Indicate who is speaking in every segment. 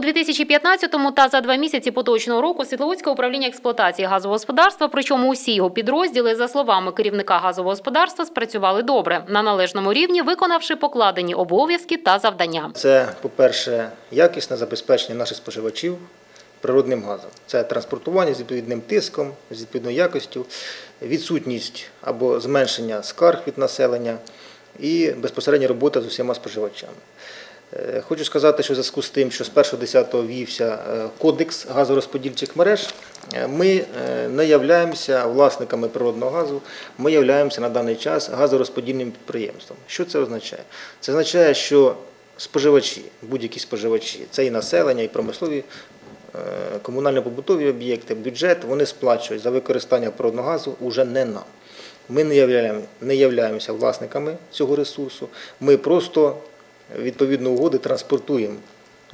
Speaker 1: 2015 та за два місяці поточного року Світловодське управління експлуатації газового господарства, причому усі його підрозділи, за словами керівника газового господарства, спрацювали добре на належному рівні, виконавши покладені обов'язки та завдання.
Speaker 2: Це, по-перше, якісне забезпечення наших споживачів природним газом. Це транспортування з відповідним тиском, з відповідною якостю, відсутність або зменшення скарг від населення і безпосередня робота з усіма споживачами. Е, Хочу сказати, що в зв'язку з тим, що з 1.10 ввівся е, кодекс газорозподільчих мереж, е, ми не являємося власниками природного газу, ми являємося на даний час газорозподільним підприємством. Що це означає? Це означає, що споживачі, будь-які споживачі, це і населення, і промислові комунально-побутові об'єкти, бюджет, вони сплачують за використання природного газу уже не нам. Ми не являємося власниками цього ресурсу. Ми просто відповідно угоди транспортуємо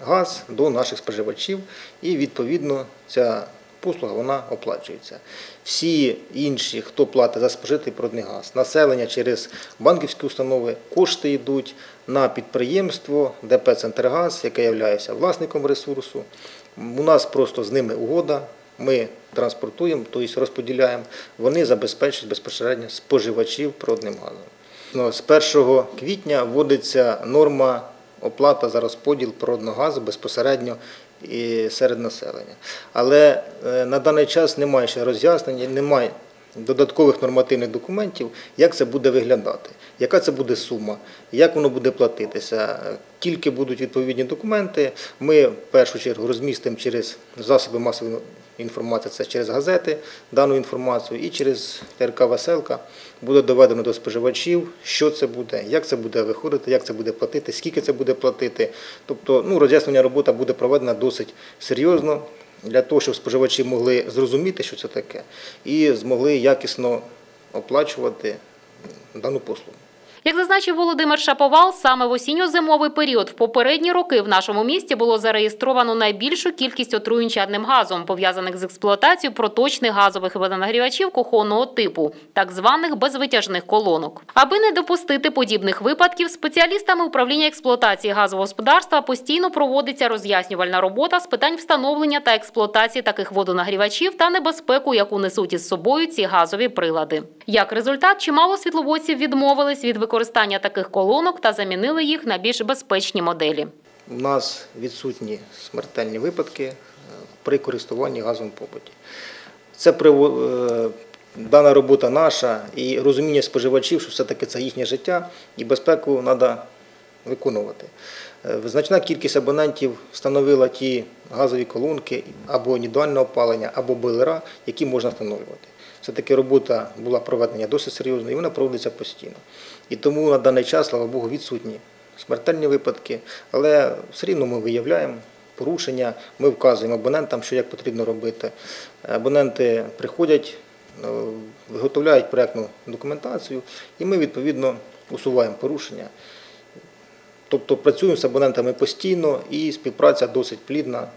Speaker 2: газ до наших споживачів, і відповідно ця послуга вона оплачується. Всі інші, хто платить за спожитий природний газ, населення через банківські установи, кошти йдуть на підприємство ДП «Центргаз», яке є власником ресурсу. У нас просто з ними угода. Ми транспортуємо, тобто розподіляємо, вони забезпечують безпосередньо споживачів природним газом. З 1 квітня вводиться норма оплата за розподіл природного газу безпосередньо і серед населення. Але е, на даний час немає ще роз'яснення, немає додаткових нормативних документів, як це буде виглядати, яка це буде сума, як воно буде платитися. Тільки будуть відповідні документи, ми в першу чергу розмістимо через засоби масової інформації, це через газети дану інформацію, і через ТРК Веселка буде доведено до споживачів, що це буде, як це буде виходити, як це буде платити, скільки це буде платити. Тобто ну, роз'яснення робота буде проведена досить серйозно для того, щоб споживачі могли зрозуміти, що це таке, і змогли якісно оплачувати дану послугу.
Speaker 1: Як зазначив Володимир Шаповал, саме в осінньо-зимовий період в попередні роки в нашому місті було зареєстровано найбільшу кількість отруєнь чадним газом, пов'язаних з експлуатацією проточних газових водонагрівачів кухонного типу, так званих безвитяжних колонок. Аби не допустити подібних випадків, спеціалістами управління експлуатації газового господарства постійно проводиться роз'яснювальна робота з питань встановлення та експлуатації таких водонагрівачів та небезпеку, яку несуть із собою ці газові прилади. Як результат, чимало світловодців відмовились від використання таких колонок та замінили їх на більш безпечні моделі.
Speaker 2: У нас відсутні смертельні випадки е, при користуванні газом побуті. Це е, дана робота наша і розуміння споживачів, що все-таки це їхнє життя і безпеку треба виконувати. Е, Значна кількість абонентів встановила ті газові колонки або індивідуальне опалення, або бойлера, які можна встановлювати. Все-таки робота була проведена досить серйозно і вона проводиться постійно. І тому на даний час, слава Богу, відсутні смертельні випадки, але все рівно ми виявляємо порушення, ми вказуємо абонентам, що як потрібно робити. Абоненти приходять, е, виготовляють проєктну документацію, і ми відповідно усуваємо порушення. Тобто працюємо з абонентами постійно і співпраця досить плідна.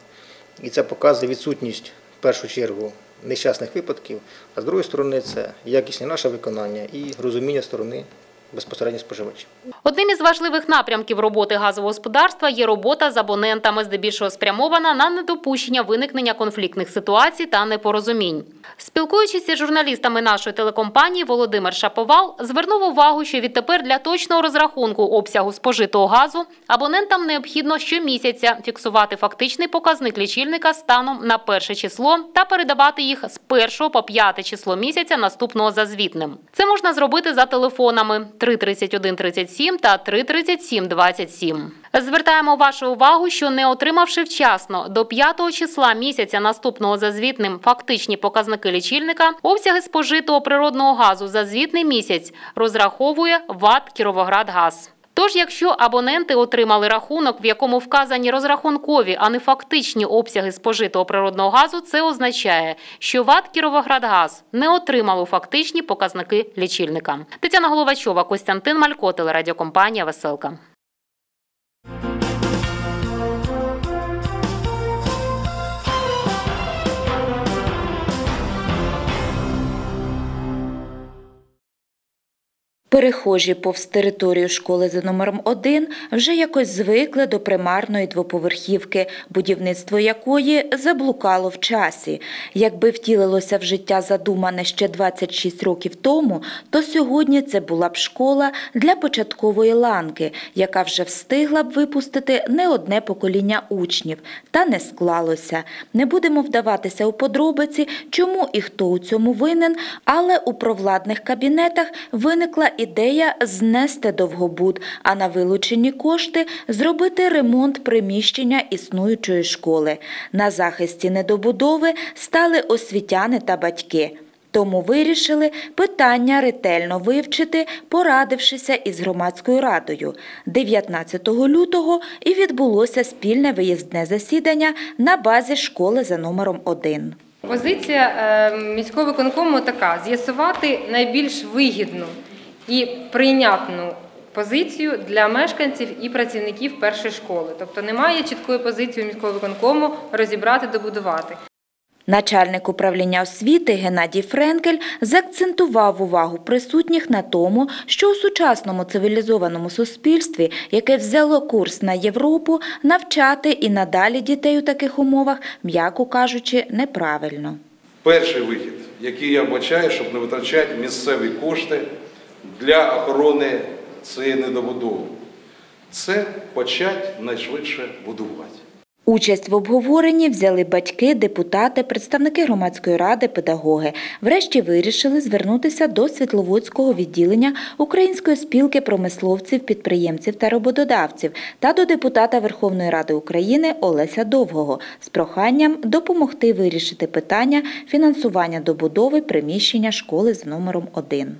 Speaker 2: І це показує відсутність в першу чергу нещасних випадків, а з другої сторони це якісне наше виконання і розуміння сторони безпосередньо споживачів.
Speaker 1: Одним із важливих напрямків роботи газового господарства є робота з абонентами, здебільшого спрямована на недопущення виникнення конфліктних ситуацій та непорозумінь. Спілкуючись із журналістами нашої телекомпанії, Володимир Шаповал звернув увагу, що відтепер для точного розрахунку обсягу спожитого газу абонентам необхідно щомісяця фіксувати фактичний показник лічильника станом на перше число та передавати їх з 1 по 5 число місяця наступного за звітним. Це можна зробити за телефонами 33137 та 33727. Звертаємо вашу увагу, що не отримавши вчасно до 5 числа місяця наступного за звітним фактичні показники лічильника, обсяги спожитого природного газу за звітний місяць розраховує ВАТ «Кіровоградгаз». Тож, якщо абоненти отримали рахунок, в якому вказані розрахункові, а не фактичні обсяги спожитого природного газу, це означає, що ВАТ «Кіровоградгаз» не отримало фактичні показники лічильника. Тетяна Головачова, Костянтин Малько, телерадіокомпанія «Веселка».
Speaker 3: Перехожі повз територію школи за номером 1 вже якось звикли до примарної двоповерхівки, будівництво якої заблукало в часі. Якби втілилося в життя задумане ще 26 років тому, то сьогодні це була б школа для початкової ланки, яка вже встигла б випустити не одне покоління учнів. Та не склалося. Не будемо вдаватися у подробиці, чому і хто у цьому винен, але у провладних кабінетах виникла ідея знести довгобуд, а на вилучені кошти зробити ремонт приміщення існуючої школи. На захисті недобудови стали освітяни та батьки. Тому вирішили питання ретельно вивчити, порадившися із громадською радою. 19 лютого і відбулося спільне виїзне засідання на базі школи за номером 1.
Speaker 4: Позиція е, міського виконкому така: з'ясувати найбільш вигідну і прийнятну позицію для мешканців і працівників першої школи. Тобто немає чіткої позиції у міського виконкому розібрати, добудувати.
Speaker 3: Начальник управління освіти Геннадій Френкель заакцентував увагу присутніх на тому, що у сучасному цивілізованому суспільстві, яке взяло курс на Європу, навчати і надалі дітей у таких умовах, м'яко кажучи, неправильно.
Speaker 5: Перший вихід, який я вбачаю, щоб не витрачати місцеві кошти для охорони цієї недобудови, це почати найшвидше будувати.
Speaker 3: Участь в обговоренні взяли батьки, депутати, представники громадської ради, педагоги. Врешті вирішили звернутися до Світловодського відділення Української спілки промисловців, підприємців та роботодавців та до депутата Верховної Ради України Олеся Довгого з проханням допомогти вирішити питання фінансування добудови приміщення школи з номером 1.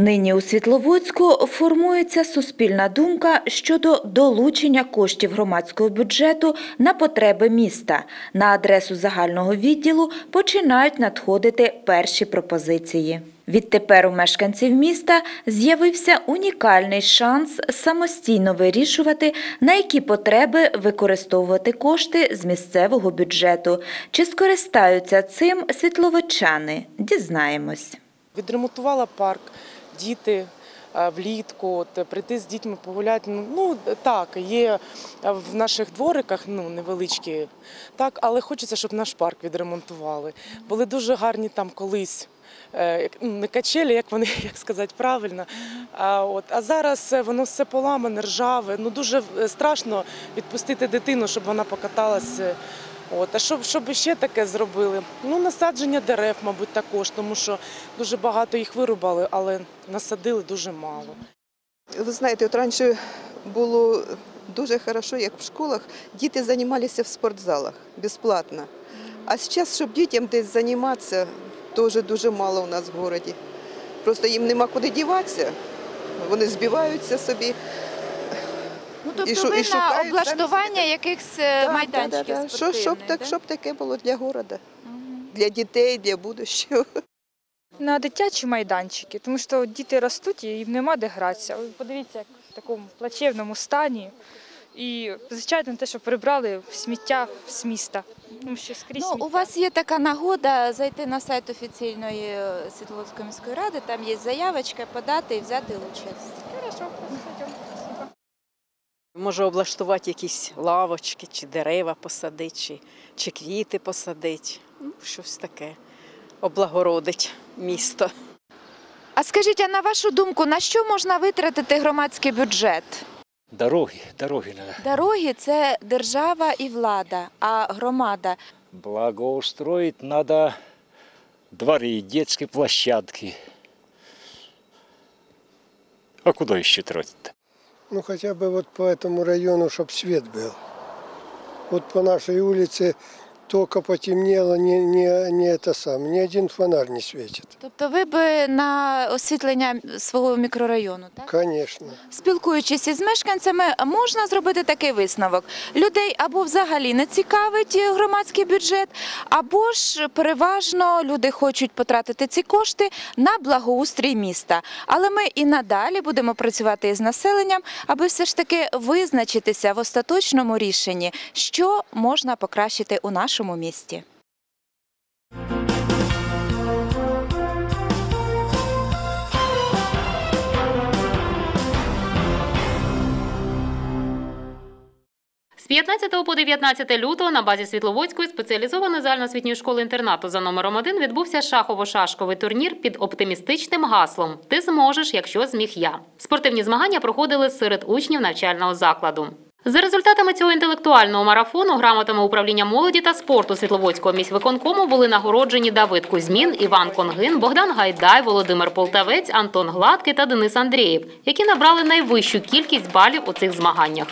Speaker 3: Нині у Світловодську формується суспільна думка щодо долучення коштів громадського бюджету на потреби міста. На адресу загального відділу починають надходити перші пропозиції. Відтепер у мешканців міста з'явився унікальний шанс самостійно вирішувати, на які потреби використовувати кошти з місцевого бюджету. Чи скористаються цим світловодчани? Дізнаємось.
Speaker 6: Відремонтувала парк, діти е, влітку, от, прийти з дітьми погуляти. Ну, Ну так, є е, в наших двориках ну, невеличкі, так, але хочеться, щоб наш парк відремонтували. Були дуже гарні там колись. е, ну, Не качелі, як вони як сказати правильно. А, от, а зараз воно все поламане, ржаве. Ну дуже страшно відпустити дитину, щоб вона покаталася. От, а щоб, щоб ще таке зробили? Ну, насадження дерев, мабуть, також, тому що дуже багато їх вирубали, але насадили дуже мало.
Speaker 7: Ви знаєте, от раніше було дуже хорошо, як в школах, діти займалися в спортзалах безплатно. А зараз, щоб дітям десь займатися, теж дуже мало у нас в місті. Просто їм нема куди діватися, вони збиваються собі.
Speaker 8: Ну, тобто
Speaker 7: і
Speaker 8: ви
Speaker 7: шукають
Speaker 8: на облаштування якихось е,
Speaker 7: Да,
Speaker 8: майданчиків
Speaker 7: да, да, да. Що,
Speaker 8: спортивних,
Speaker 7: щоб, так,
Speaker 8: да?
Speaker 7: щоб таке було для міста, для дітей, для будущого.
Speaker 9: на дитячі майданчики, тому що діти ростуть і їм нема де гратися. Ви Подивіться, як в такому плачевному стані. І, звичайно, те, що прибрали сміття з міста. Тому що скрізь
Speaker 8: Ну,
Speaker 9: сміття.
Speaker 8: у вас є така нагода зайти на сайт офіційної е, Світловодської міської ради, там є заявочка, подати і взяти участь.
Speaker 9: Хорошо, пойдемо.
Speaker 10: Може облаштувати якісь лавочки, чи дерева посадити, чи, чи квіти посадити. Ну, щось таке. Облагородить місто.
Speaker 8: А скажіть, а на вашу думку, на що можна витратити громадський бюджет?
Speaker 11: Дороги, дороги надо.
Speaker 8: Дороги це держава і влада, а громада.
Speaker 11: Благоустроить надо дворы, детские площадки. А куда еще тратить-то?
Speaker 12: Ну, хотя бы вот по этому району, чтобы свет был. Вот по нашей улице только потемнело, не, не, не это сам, ни один фонарь не светит.
Speaker 8: Тобто ви би на освітлення свого мікрорайону, так?
Speaker 12: Конечно.
Speaker 8: Спілкуючись із мешканцями, можна зробити такий висновок. Людей або взагалі не цікавить громадський бюджет, або ж переважно люди хочуть потратити ці кошти на благоустрій міста. Але ми і надалі будемо працювати із населенням, аби все ж таки визначитися в остаточному рішенні, що можна покращити у нашому місті.
Speaker 1: З 15 по 19 лютого на базі Світловодської спеціалізованої загальноосвітньої школи-інтернату за номером 1 відбувся шахово-шашковий турнір під оптимістичним гаслом Ти зможеш, якщо зміг я. Спортивні змагання проходили серед учнів навчального закладу. За результатами цього інтелектуального марафону грамотами управління молоді та спорту Світловодського міськвиконкому були нагороджені Давид Кузьмін, Іван Конгин, Богдан Гайдай, Володимир Полтавець, Антон Гладкий та Денис Андрієв, які набрали найвищу кількість балів у цих змаганнях.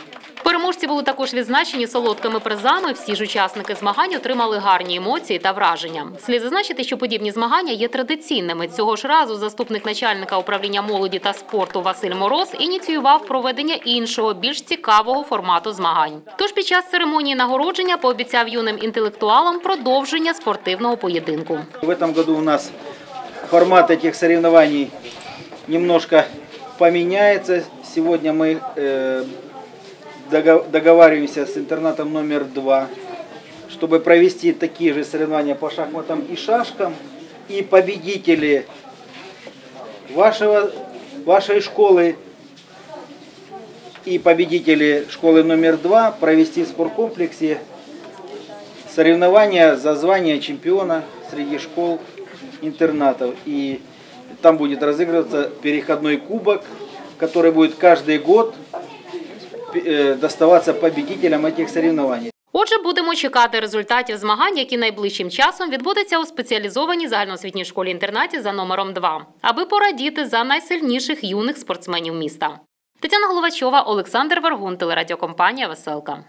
Speaker 1: Переможці були також відзначені солодкими призами. Всі ж учасники змагань отримали гарні емоції та враження. Слід зазначити, що подібні змагання є традиційними. Цього ж разу заступник начальника управління молоді та спорту Василь Мороз ініціював проведення іншого, більш цікавого формату змагань. Тож під час церемонії нагородження пообіцяв юним інтелектуалам продовження спортивного поєдинку.
Speaker 13: В этом году у нас формат этих соревнований немножко поменяется. Сегодня мы э, дого- договариваемся с интернатом номер два, чтобы провести такие же соревнования по шахматам и шашкам. И победители вашего, вашей школы и победители школы номер два провести в спорткомплексе соревнования за звание чемпиона среди школ интернатов. И там будет разыгрываться переходной кубок, который будет каждый год э, доставаться победителям цих соревнований.
Speaker 1: Отже, будемо чекати результатів змагань, які найближчим часом відбудуться у спеціалізованій загальноосвітній школі-інтернаті за номером 2, аби порадіти за найсильніших юних спортсменів міста. Тетяна Головачова, Олександр Варгун, телерадіокомпанія Веселка.